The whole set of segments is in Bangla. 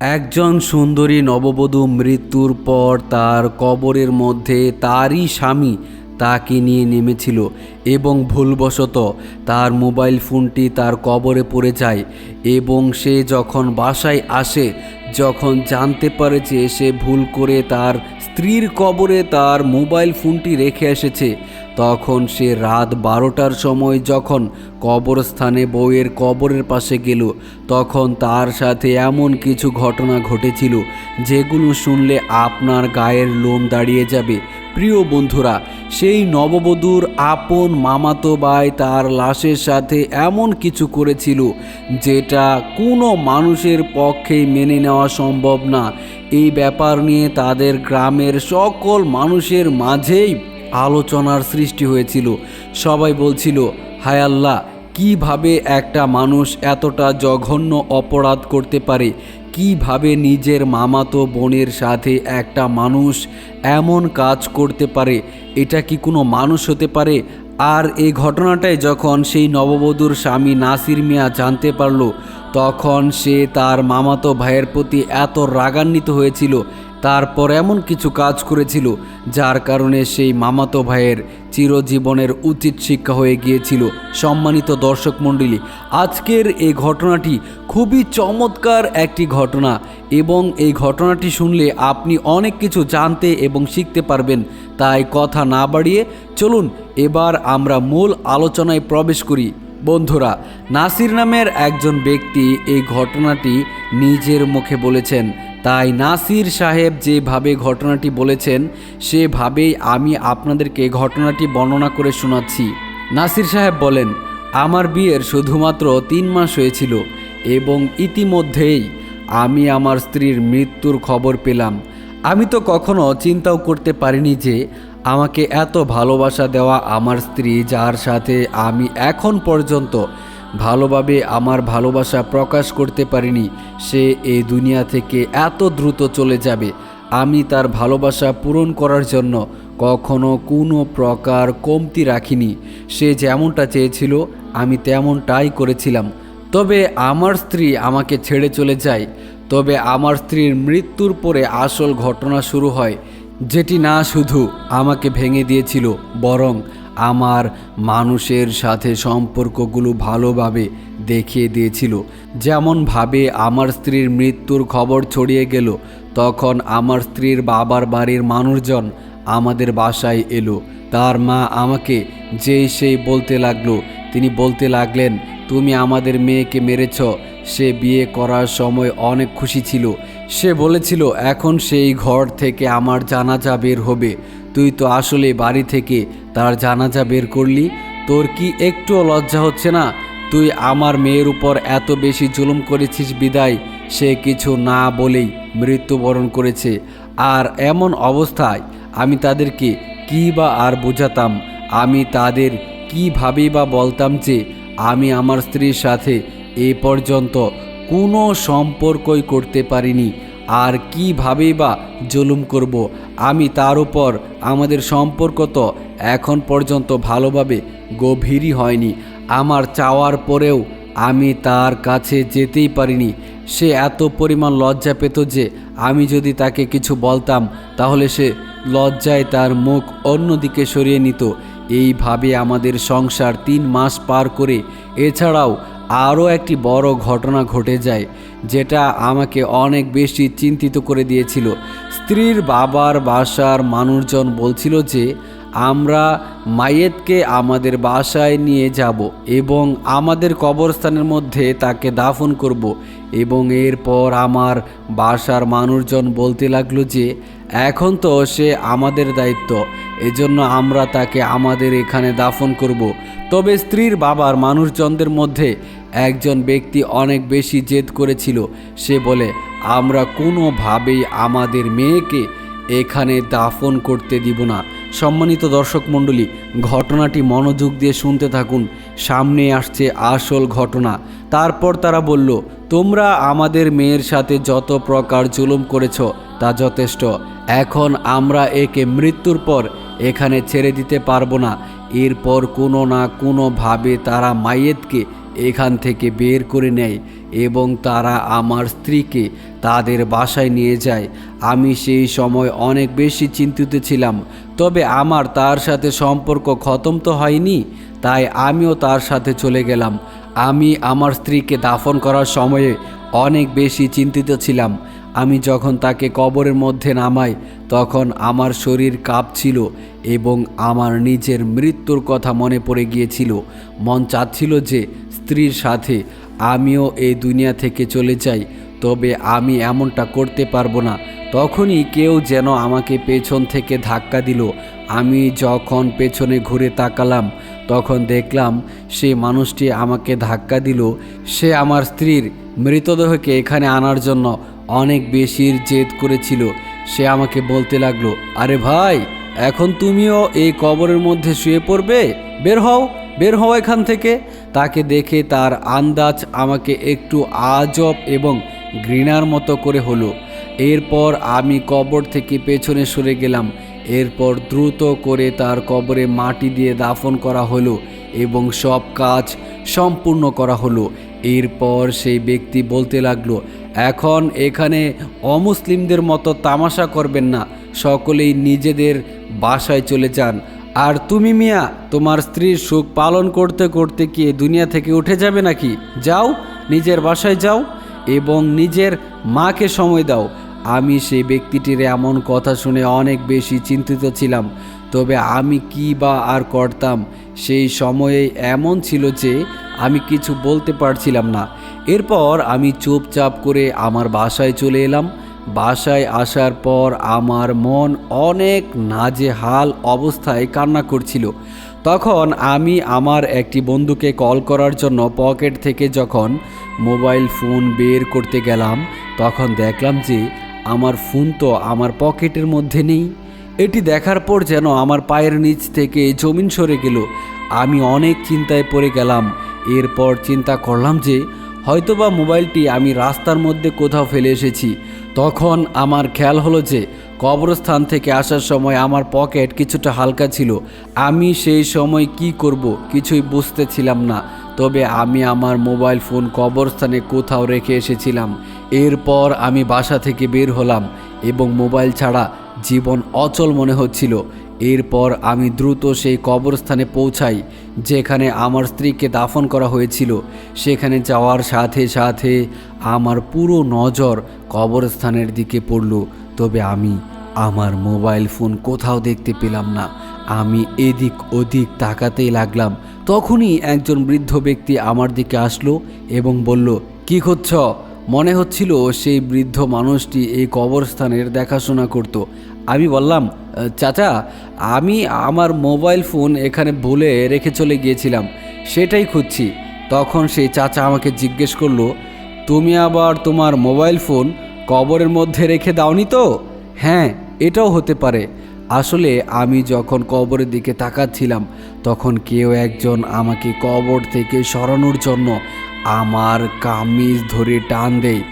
একজন সুন্দরী নববধূ মৃত্যুর পর তার কবরের মধ্যে তারই স্বামী তাকে নিয়ে নেমেছিল এবং ভুলবশত তার মোবাইল ফোনটি তার কবরে পড়ে যায় এবং সে যখন বাসায় আসে, যখন জানতে পারে যে সে ভুল করে তার স্ত্রীর কবরে তার মোবাইল ফোনটি রেখে এসেছে তখন সে রাত বারোটার সময় যখন কবরস্থানে বউয়ের কবরের পাশে গেল, তখন তার সাথে এমন কিছু ঘটনা ঘটেছিল যেগুলো শুনলে আপনার গায়ের লোম দাঁড়িয়ে যাবে। প্রিয় বন্ধুরা, সেই নববধূর আপন মামাতো ভাই তার লাশের সাথে এমন কিছু করেছিল যেটা কোনো মানুষের পক্ষে মেনে নেওয়া সম্ভব না। এই ব্যাপার নিয়ে তাদের গ্রামের সকল মানুষের মাঝেই আলোচনার সৃষ্টি হয়েছিল। সবাই বলছিল, হায় আল্লাহ, কীভাবে একটা মানুষ এতটা জঘন্য অপরাধ করতে পারে? কীভাবে নিজের মামাতো বোনের সাথে একটা মানুষ এমন কাজ করতে পারে? এটা কি কোনো মানুষ হতে পারে? আর এই ঘটনাটাই যখন সেই নববধূর স্বামী নাসির মিয়া জানতে পারল, তখন সে তার মামাতো ভাইয়ের প্রতি এত রাগান্বিত হয়েছিল তারপর এমন কিছু কাজ করেছিল, যার কারণে সেই মামাতো ভাইয়ের চিরজীবনের উচিত শিক্ষা হয়ে গিয়েছিল। সম্মানিত দর্শক মণ্ডলী, আজকের এই ঘটনাটি খুবই চমৎকার একটি ঘটনা এবং এই ঘটনাটি শুনলে আপনি অনেক কিছু জানতে এবং শিখতে পারবেন। তাই কথা না বাড়িয়ে চলুন, এবার আমরা মূল আলোচনায় প্রবেশ করি। বন্ধুরা, নাসির নামের একজন ব্যক্তি এই ঘটনাটি নিজের মুখে বলেছেন। তাই নাসির সাহেব যেভাবে ঘটনাটি বলেছেন, সেভাবেই আমি আপনাদেরকে ঘটনাটি বর্ণনা করে শোনাচ্ছি। নাসির সাহেব বলেন, আমার বিয়ের শুধুমাত্র তিন মাস হয়েছিল এবং ইতিমধ্যেই আমি আমার স্ত্রীর মৃত্যুর খবর পেলাম। আমি তো কখনো চিন্তাও করতে পারিনি যে আমাকে এত ভালোবাসা দেওয়া আমার স্ত্রী, যার সাথে আমি এখন পর্যন্ত ভালোভাবে আমার ভালোবাসা প্রকাশ করতে পারিনি, সে এই দুনিয়া থেকে এত দ্রুত চলে যাবে। আমি তার ভালোবাসা পূরণ করার জন্য কখনো কোনো প্রকার কমতি রাখিনি। সে যেমনটা চেয়েছিল, আমি তেমনটাই করেছিলাম। তবে আমার স্ত্রী আমাকে ছেড়ে চলে যায়। তবে আমার স্ত্রীর মৃত্যুর পরে আসল ঘটনা শুরু হয়, যেটি না শুধু আমাকে ভেঙে দিয়েছিল, বরং আমার মানুষের সাথে সম্পর্কগুলো ভালোভাবে দেখিয়ে দিয়েছিল। যেমনভাবে আমার স্ত্রীর মৃত্যুর খবর ছড়িয়ে গেল, তখন আমার স্ত্রীর বাবার বাড়ির মানুষজন আমাদের বাসায় এলো। তার মা আমাকে যেই সেই বলতে লাগল, তিনি বলতে লাগলেন, তুমি আমাদের মেয়েকে মেরেছ, সে বিয়ে করার সময় অনেক খুশি ছিল। সে বলেছিল, এখন সেই ঘর থেকে আমার জানাজা বের হবে। তুই তো আসলে বাড়ি থেকে তার জানাজা বের করলি, তোর কি একটুও লজ্জা হচ্ছে না? তুই আমার মেয়ের উপর এত বেশি জুলুম করেছিস বিদায়, সে কিছু না বলেই মৃত্যুবরণ করেছে। আর এমন অবস্থায় আমি তাদেরকে কী বা আর বোঝাতাম? আমি তাদের কীভাবেই বা বলতাম যে, আমি আমার স্ত্রীর সাথে এ পর্যন্ত কোনো সম্পর্কই করতে পারিনি। আর কীভাবেই বা জুলুম করব, আমি তার উপর আমাদের সম্পর্ক তো এখন পর্যন্ত ভালোভাবে গভীরই হয়নি। আমার চাওয়ার পরেও আমি তার কাছে যেতেই পারিনি। সে এত পরিমাণ লজ্জা পেত যে আমি যদি তাকে কিছু বলতাম, তাহলে সে লজ্জায় তার মুখ অন্যদিকে সরিয়ে নিত। এইভাবে আমাদের সংসার তিন মাস পার করে। এছাড়াও আরও একটি বড় ঘটনা ঘটে যায়, যেটা আমাকে অনেক বেশি চিন্তিত করে দিয়েছিল। স্ত্রীর বাবার বাসার মানুষজন বলছিল যে, আমরা মায়েতকে আমাদের বাসায় নিয়ে যাব এবং আমাদের কবরস্থানের মধ্যে তাকে দাফন করব। এবং এরপর আমার বাসার মানুষজন বলতে লাগল যে এখন তো সে আমাদের দায়িত্ব, এজন্য আমরা তাকে আমাদের এখানে দাফন করব। তবে স্ত্রীর বাবার মানুষজনদের মধ্যে একজন ব্যক্তি অনেক বেশি জেদ করেছিল। সে বলে, আমরা কোনোভাবেই আমাদের মেয়েকে এখানে দাফন করতে দিব না। সম্মানিত দর্শক মণ্ডলী, ঘটনাটি মনোযোগ দিয়ে শুনতে থাকুন। সামনে আসছে আসল ঘটনা। তারপর তারা বলল, তোমরা আমাদের মেয়ের সাথে যত প্রকার জুলুম করেছ তা যথেষ্ট। এখন আমরা একে মৃত্যুর পর এখানে ছেড়ে দিতে পারব না। এরপর কোনো না কোনোভাবে তারা মাইয়েতকে এখান থেকে বের করে নেয় এবং তারা আমার স্ত্রীকে তাদের বাসায় নিয়ে যায়। আমি সেই সময় অনেক বেশি চিন্তিত ছিলাম, তবে আমার তার সাথে সম্পর্ক খতম তো হয়নি, তাই আমিও তার সাথে চলে গেলাম। আমি আমার স্ত্রীকে দাফন করার সময়ে অনেক বেশি চিন্তিত ছিলাম। আমি যখন তাকে কবরের মধ্যে নামাই, তখন আমার শরীর কাঁপছিল এবং আমার নিজের মৃত্যুর কথা মনে পড়ে গিয়েছিল। মন চাচ্ছিল যে, স্ত্রীর সাথে আমিও এই দুনিয়া থেকে চলে যাই, তবে আমি এমনটা করতে পারব না। তখনই কেউ যেন আমাকে পেছন থেকে ধাক্কা দিল। আমি যখন পেছনে ঘুরে তাকালাম, তখন দেখলাম সে মানুষটি আমাকে ধাক্কা দিল। সে আমার স্ত্রীর মৃতদেহকে এখানে আনার জন্য অনেক বেশির জেদ করেছিল। সে আমাকে বলতে লাগল, আরে ভাই, এখন তুমিও এই কবরের মধ্যে শুয়ে পড়বে? বের হও বের হও এখান থেকে। তাকে দেখে তার আন্দাজ আমাকে একটু আজব এবং ঘৃণার মতো করে হলো। এরপর আমি কবর থেকে পেছনে সরে গেলাম। এরপর দ্রুত করে তার কবরে মাটি দিয়ে দাফন করা হলো এবং সব কাজ সম্পূর্ণ করা হলো। এরপর সেই ব্যক্তি বলতে লাগল, এখন এখানে অমুসলিমদের মতো তামাশা করবেন না, সকলেই নিজেদের বাসায় চলে যান। আর তুমি মিয়া, তোমার স্ত্রীর সুখ পালন করতে করতে কি দুনিয়া থেকে উঠে যাবে নাকি? যাও, নিজের বাসায় যাও এবং নিজের মাকে সময় দাও। আমি সেই ব্যক্তিটির এমন কথা শুনে অনেক বেশি চিন্তিত ছিলাম, তবে আমি কি বা আর করতাম সেই সময়ে এমন ছিল যে আমি কিছু বলতে পারছিলাম না। এরপর আমি চুপচাপ করে আমার বাসায় চলে এলাম। বাসায় আসার পর আমার মন অনেক নাজেহাল অবস্থায় কান্না করছিল। তখন আমি আমার একটি বন্ধুকে কল করার জন্য পকেট থেকে যখন মোবাইল ফোন বের করতে গেলাম, তখন দেখলাম যে আমার ফোন তো আমার পকেটের মধ্যে নেই। এটি দেখার পর যেন আমার পায়ের নিচ থেকে জমিন সরে গেল। আমি অনেক চিন্তায় পড়ে গেলাম। এরপর চিন্তা করলাম যে হয়তোবা মোবাইলটি আমি রাস্তার মধ্যে কোথাও ফেলে এসেছি। তখন আমার খেয়াল হলো যে কবরস্থান থেকে আসার সময় আমার পকেট কিছুটা হালকা ছিল। আমি সেই সময় কি করব কিছুই বুঝতেছিলাম না। তবে আমি আমার মোবাইল ফোন কবরস্থানে কোথাও রেখে এসেছিলাম। এরপর আমি বাসা থেকে বের হলাম এবং মোবাইল ছাড়া জীবন অচল মনে হচ্ছিল। এরপর আমি দ্রুত সেই কবরস্থানে পৌঁছাই, যেখানে আমার স্ত্রীকে দাফন করা হয়েছিল। সেখানে যাওয়ার সাথে সাথে আমার পুরো নজর কবরস্থানের দিকে পড়ল। তবে আমি আমার মোবাইল ফোন কোথাও দেখতে পেলাম না। আমি এদিক ওদিক তাকাতেই লাগলাম। তখনই একজন বৃদ্ধ ব্যক্তি আমার দিকে আসলো এবং বলল, কি করছ? মনে হচ্ছিল সেই বৃদ্ধ মানুষটি এই কবরস্থানের দেখাশোনা করত। আমি বললাম চাচা, আমি আমার মোবাইল ফোন এখানে ভুলে রেখে চলে গিয়েছিলাম, সেটাই খুঁজছি। তখন সেই চাচা আমাকে জিজ্ঞেস করল, তুমি আবার তোমার মোবাইল ফোন কবরের মধ্যে রেখে দাওনি তো? হ্যাঁ এটাও হতে পারে। আসলে আমি যখন কবরের দিকে তাকাচ্ছিলাম, তখন কেউ একজন আমাকে কবর থেকে সরানোর জন্য আমার কামিজ ধরে টান দেয়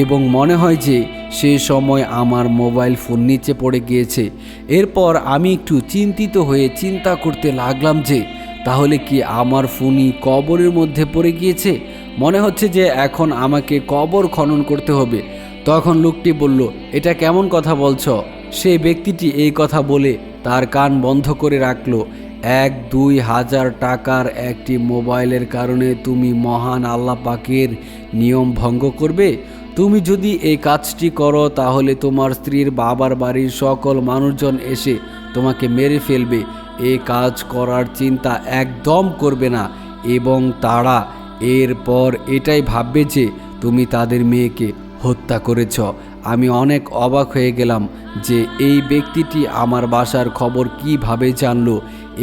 এবং মনে হয় যে সে সময় আমার মোবাইল ফোন নিচে পড়ে গিয়েছে। এরপর আমি একটু চিন্তিত হয়ে চিন্তা করতে লাগলাম যে, তাহলে কি আমার ফোনই কবরের মধ্যে পড়ে গিয়েছে? মনে হচ্ছে যে এখন আমাকে কবর খনন করতে হবে। তখন লোকটি বলল, এটা কেমন কথা বলছ? সেই ব্যক্তিটি এই কথা বলে তার কান বন্ধ করে রাখল। এক, দুই হাজার টাকার একটি মোবাইলের কারণে তুমি মহান আল্লাহ পাকের নিয়ম ভঙ্গ করবে? তুমি যদি এই কাজটি করো, তাহলে তোমার স্ত্রীর বাবার বাড়ির সকল মানুষজন এসে তোমাকে মেরে ফেলবে। এই কাজ করার চিন্তা একদম করবে না, এবং তারা এরপর এটাই ভাববে যে তুমি তাদের মেয়েকে হত্যা করেছ। আমি অনেক অবাক হয়ে গেলাম যে এই ব্যক্তিটি আমার বাসার খবর কীভাবে জানলো,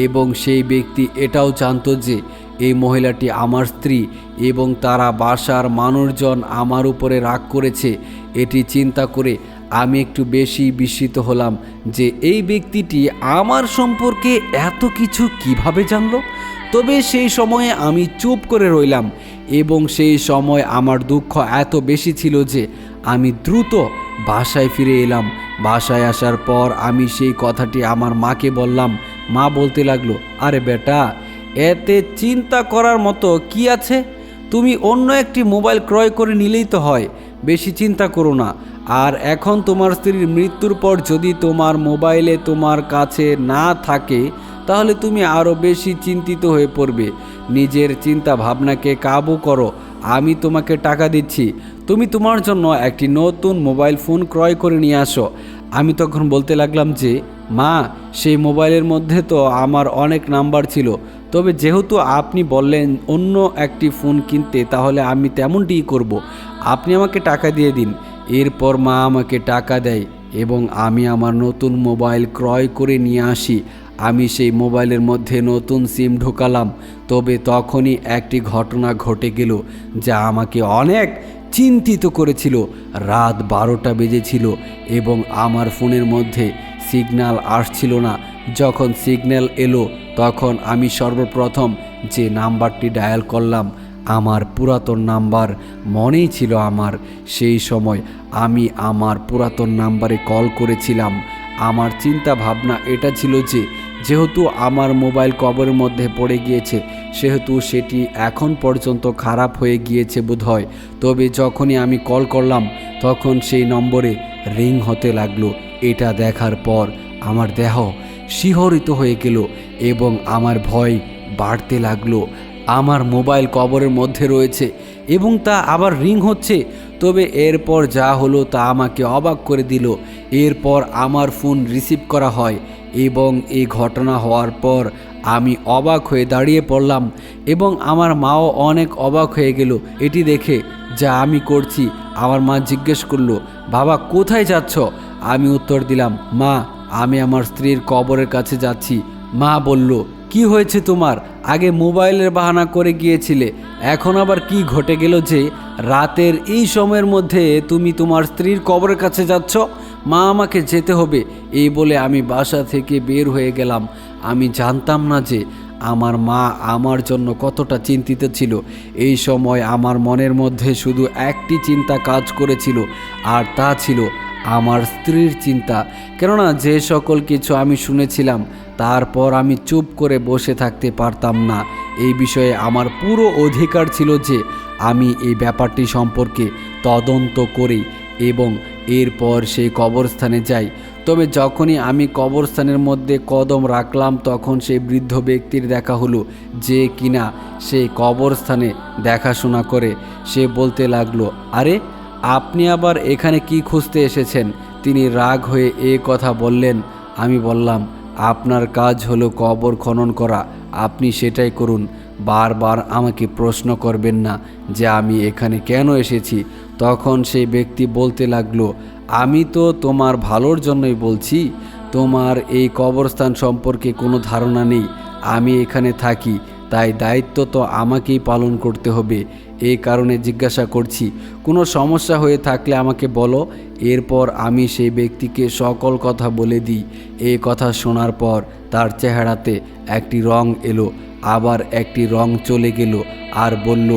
এবং সেই ব্যক্তি এটাও জানতো যে এই মহিলাটি আমার স্ত্রী এবং তারা বাসার মানুষজন আমার উপরে রাগ করেছে। এটি চিন্তা করে আমি একটু বেশি বিস্মিত হলাম যে এই ব্যক্তিটি আমার সম্পর্কে এত কিছু কীভাবে জানল? তবে সেই সময়ে আমি চুপ করে রইলাম এবং সেই সময় আমার দুঃখ এত বেশি ছিল যে আমি দ্রুত বাসায় ফিরে এলাম। বাসায় আসার পর আমি সেই কথাটি আমার মাকে বললাম। মা বলতে লাগল, আরে বেটা এতে চিন্তা করার মতো কি আছে? তুমি অন্য একটি মোবাইল ক্রয় করে নিলেই তো হয়, বেশি চিন্তা করো না। আর এখন তোমার স্ত্রীর মৃত্যুর পর যদি তোমার মোবাইলে তোমার কাছে না থাকে, তাহলে তুমি আরও বেশি চিন্তিত হয়ে পড়বে। নিজের চিন্তা ভাবনাকে কাবু করো। আমি তোমাকে টাকা দিচ্ছি। তুমি তোমার জন্য একটি নতুন মোবাইল ফোন ক্রয় করে নিয়ে আসো। আমি তখন বলতে লাগলাম যে, মা, সেই মোবাইলের মধ্যে তো আমার অনেক নাম্বার ছিল। তবে যেহেতু আপনি বললেন অন্য একটি ফোন কিনতে, তাহলে আমি তেমনটিই করব। আপনি আমাকে টাকা দিয়ে দিন। এরপর মা আমাকে টাকা দেয় এবং আমি আমার নতুন মোবাইল ক্রয় করে নিয়ে আসি। আমি সেই মোবাইলের মধ্যে নতুন সিম ঢোকালাম। তবে তখনই একটি ঘটনা ঘটে গেল, যা আমাকে অনেক চিন্তিত করেছিল। রাত বারোটা বেজেছিল এবং আমার ফোনের মধ্যে সিগন্যাল আসছিল না। যখন সিগন্যাল এলো, তখন আমি সর্বপ্রথম যে নাম্বারটি ডায়াল করলাম, আমার পুরাতন নাম্বার মনেই ছিল আমার। সেই সময় আমি আমার পুরাতন নাম্বারে কল করেছিলাম। আমার চিন্তা ভাবনা এটা ছিল যে যেহেতু আমার মোবাইল কবরের মধ্যে পড়ে গিয়েছে, সেহেতু সেটি এখন পর্যন্ত খারাপ হয়ে গিয়েছে বোধহয়। তবে যখনই আমি কল করলাম, তখন সেই নম্বরে রিং হতে লাগল। এটা দেখার পর আমার দেহ শিহরিত হয়ে গেল এবং আমার ভয় বাড়তে লাগল। আমার মোবাইল কবরের মধ্যে রয়েছে এবং তা আবার রিং হচ্ছে। তবে এরপর যা হলো তা আমাকে অবাক করে দিল। এরপর আমার ফোন রিসিভ করা হয় এবং এই ঘটনা হওয়ার পর আমি অবাক হয়ে দাঁড়িয়ে পড়লাম এবং আমার মাও অনেক অবাক হয়ে গেল। এটি দেখে যা আমি করছি, আমার মা জিজ্ঞেস করল, বাবা, কোথায় যাচ্ছ? আমি উত্তর দিলাম, মা, আমি আমার স্ত্রীর কবরের কাছে যাচ্ছি। মা বলল, কি হয়েছে তোমার? আগে মোবাইলের বাহানা করে গিয়েছিলে, এখন আবার কি ঘটে গেল যে রাতের এই সময়ের মধ্যে তুমি তোমার স্ত্রীর কবরের কাছে যাচ্ছ? মা আমাকে যেতে হবে। এই বলে আমি বাসা থেকে বের হয়ে গেলাম। আমি জানতাম না যে আমার মা আমার জন্য কতটা চিন্তিত ছিল। এই সময় আমার মনের মধ্যে শুধু একটি চিন্তা কাজ করেছিল, আর তা ছিল আমার স্ত্রীর চিন্তা। কেননা যে সকল কিছু আমি শুনেছিলাম, তারপর আমি চুপ করে বসে থাকতে পারতাম না। এই বিষয়ে আমার পুরো অধিকার ছিল যে আমি এই ব্যাপারটি সম্পর্কে তদন্ত করি এবং এরপর সেই কবরস্থানে যাই। তবে যখনই আমি কবরস্থানের মধ্যে কদম রাখলাম, তখন সেই বৃদ্ধ ব্যক্তির দেখা হলো যে কিনা সেই কবরস্থানে দেখাশোনা করে। সে বলতে লাগল, আরে, আপনি আবার এখানে কি খুঁজতে এসেছেন? তিনি রাগ হয়ে এ কথা বললেন। আমি বললাম, আপনার কাজ হলো কবর খনন করা। আপনি সেটাই করুন। বারবার আমাকে প্রশ্ন করবেন না যে আমি এখানে কেন এসেছি। তখন সেই ব্যক্তি বলতে লাগল, আমি তো তোমার ভালোর জন্যই বলছি। তোমার এই কবরস্থান সম্পর্কে কোনো ধারণা নেই। আমি এখানে থাকি। তাই দায়িত্ব তো আমাকেই পালন করতে হবে। এই কারণে জিজ্ঞাসা করছি, কোনো সমস্যা হয়ে থাকলে আমাকে বলো। এরপর আমি সেই ব্যক্তিকে সকল কথা বলে দিই। এই কথা শোনার পর তার চেহারাতে একটি রং এলো, আবার একটি রং চলে গেল, আর বলল,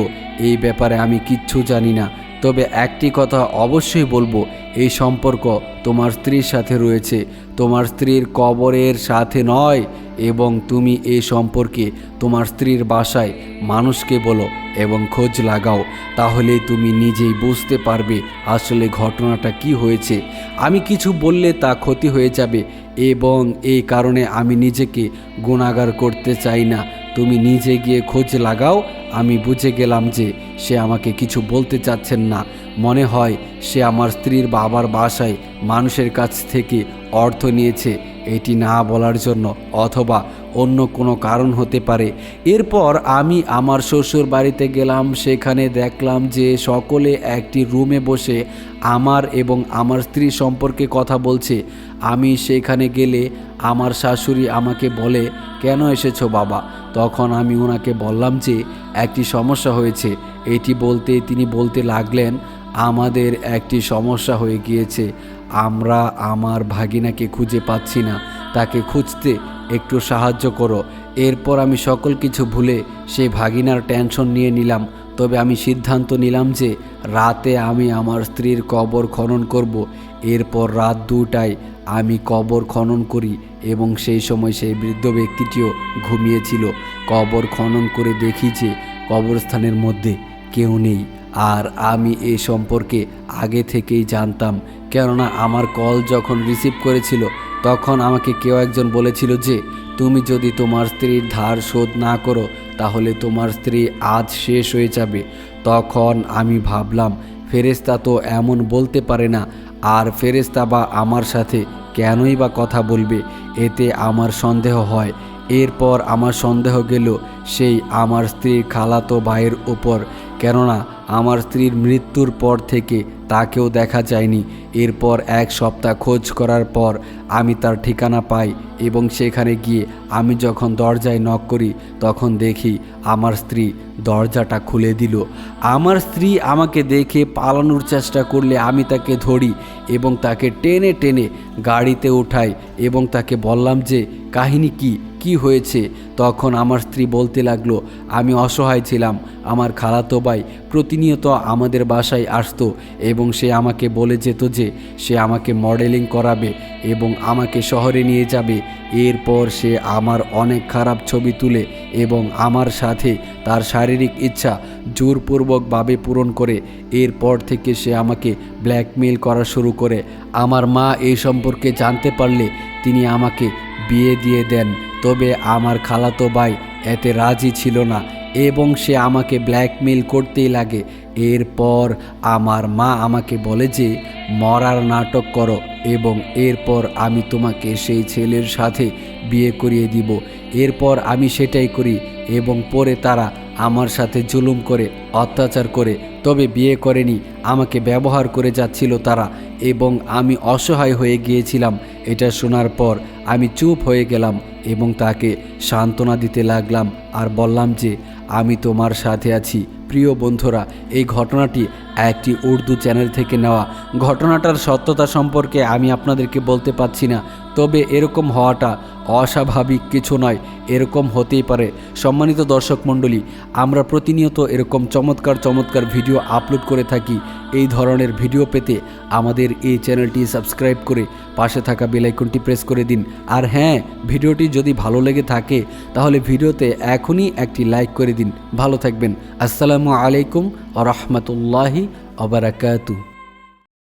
এই ব্যাপারে আমি কিচ্ছু জানি না। তবে একটি কথা অবশ্যই বলব, এই সম্পর্ক তোমার স্ত্রীর সাথে রয়েছে। তোমার স্ত্রীর কবরের সাথে নয় এবং তুমি এই সম্পর্কে তোমার স্ত্রীর বাসায় মানুষকে বলো এবং খোঁজ লাগাও তাহলে তুমি নিজেই বুঝতে পারবে আসলে ঘটনাটা কি হয়েছে। আমি কিছু বললে তা ক্ষতি হয়ে যাবে এবং এই কারণে আমি নিজেকে গুণাগার করতে চাই না। তুমি নিজে গিয়ে খোঁজ লাগাও আমি বুঝে গেলাম যে সে আমাকে কিছু বলতে চাচ্ছেন না। মনে হয় সে আমার স্ত্রীর বাবার বাসায় মানুষের কাছ থেকে অর্থ নিয়েছে। এটি না বলার জন্য অথবা অন্য কোনো কারণ হতে পারে। এরপর আমি আমার শ্বশুর বাড়িতে গেলাম। সেখানে দেখলাম যে সকলে একটি রুমে বসে আমার এবং আমার স্ত্রী সম্পর্কে কথা বলছে। আমি সেখানে গেলে আমার শাশুড়ি আমাকে বলে, কেন এসেছ বাবা? তখন আমি ওনাকে বললাম যে, একটি সমস্যা হয়েছে। এটি বলতে তিনি বলতে লাগলেন, আমাদের একটি সমস্যা হয়ে গিয়েছে। আমরা আমার ভাগিনাকে খুঁজে পাচ্ছি না। তাকে খুঁজতে একটু সাহায্য করো। এরপর আমি সকল কিছু ভুলে সেই ভাগিনার টেনশন নিয়ে নিলাম। তবে আমি সিদ্ধান্ত নিলাম যে, রাতে আমি আমার স্ত্রীর কবর খনন করব। এরপর রাত দুটায় আমি কবর খনন করি এবং সেই সময় সেই বৃদ্ধ ব্যক্তিটিও ঘুমিয়েছিল। কবর খনন করে দেখি যে কবরস্থানের মধ্যে কেউ নেই। আর আমি এ সম্পর্কে আগে থেকেই জানতাম, কেননা আমার কল যখন রিসিভ করেছিল, তখন আমাকে কেউ একজন বলেছিল যে, তুমি যদি তোমার স্ত্রীর ধার শোধ না করো, তাহলে তোমার স্ত্রী আজ শেষ হয়ে যাবে। তখন আমি ভাবলাম ফেরেস্তা তো এমন বলতে পারে না আর ফেরেস্তা বা আমার সাথে কেনই বা কথা বলবে? এতে আমার সন্দেহ হয়। এরপর আমার সন্দেহ গেল, সেই আমার স্ত্রীর খালাতো ভাইয়ের উপর। কেননা আমার স্ত্রীর মৃত্যুর পর থেকে তাকেও দেখা যায়নি। এরপর এক সপ্তাহ খোঁজ করার পর আমি তার ঠিকানা পাই এবং সেখানে গিয়ে আমি যখন দরজায় নক করি, তখন দেখি আমার স্ত্রী দরজাটা খুলে দিল। আমার স্ত্রী আমাকে দেখে পালানোর চেষ্টা করলে আমি তাকে ধরি এবং তাকে টেনে টেনে গাড়িতে উঠাই এবং তাকে বললাম যে, কাহিনী কি? কি হয়েছে? তখন আমার স্ত্রী বলতে লাগল, আমি অসহায় ছিলাম। আমার খালাতো ভাই প্রতিনিয়ত আমাদের বাসায় আসতো এবং সে আমাকে বলে যেত যে সে আমাকে মডেলিং করাবে এবং আমাকে শহরে নিয়ে যাবে। এরপর সে আমার অনেক খারাপ ছবি তুলে এবং আমার সাথে তার শারীরিক ইচ্ছা জোরপূর্বকভাবে পূরণ করে। এরপর থেকে সে আমাকে ব্ল্যাকমেল করা শুরু করে। আমার মা এই সম্পর্কে জানতে পারলে তিনি আমাকে বিয়ে দিয়ে দেন। তবে আমার খালাতো ভাই এতে রাজি ছিল না এবং সে আমাকে ব্ল্যাকমেল করতেই লাগে। এরপর আমার মা আমাকে বলে যে, মরার নাটক করো এবং এরপর আমি তোমাকে সেই ছেলের সাথে বিয়ে করিয়ে দিব। এরপর আমি সেটাই করি এবং পরে তারা আমার সাথে জুলুম করে, অত্যাচার করে, তবে বিয়ে করেনি, আমাকে ব্যবহার করে যাচ্ছিল তারা এবং আমি অসহায় হয়ে গিয়েছিলাম। এটা শোনার পর আমি চুপ হয়ে গেলাম এবং তাকে সান্ত্বনা দিতে লাগলাম আর বললাম যে, আমি তোমার সাথে আছি। প্রিয় বন্ধুরা, এই ঘটনাটি একটি উর্দু চ্যানেল থেকে নেওয়া। ঘটনাটার সত্যতা সম্পর্কে আমি আপনাদেরকে বলতে পারছি না। তবে এরকম হওয়াটা অস্বাভাবিক কিছু নয়, এরকম হতেই পারে। সম্মানিত দর্শক মণ্ডলী, আমরা প্রতিনিয়ত এরকম চমৎকার চমৎকার ভিডিও আপলোড করে থাকি। এই ধরনের ভিডিও পেতে আমাদের এই চ্যানেলটি সাবস্ক্রাইব করে পাশে থাকা বেলাইকনটি প্রেস করে দিন। আর হ্যাঁ ভিডিওটি যদি ভালো লেগে থাকে, তাহলে ভিডিওতে এখনই একটি লাইক করে দিন। ভালো থাকবেন। আসসালামু আলাইকুম আ রহমতুল্লাহি আবরাকাতু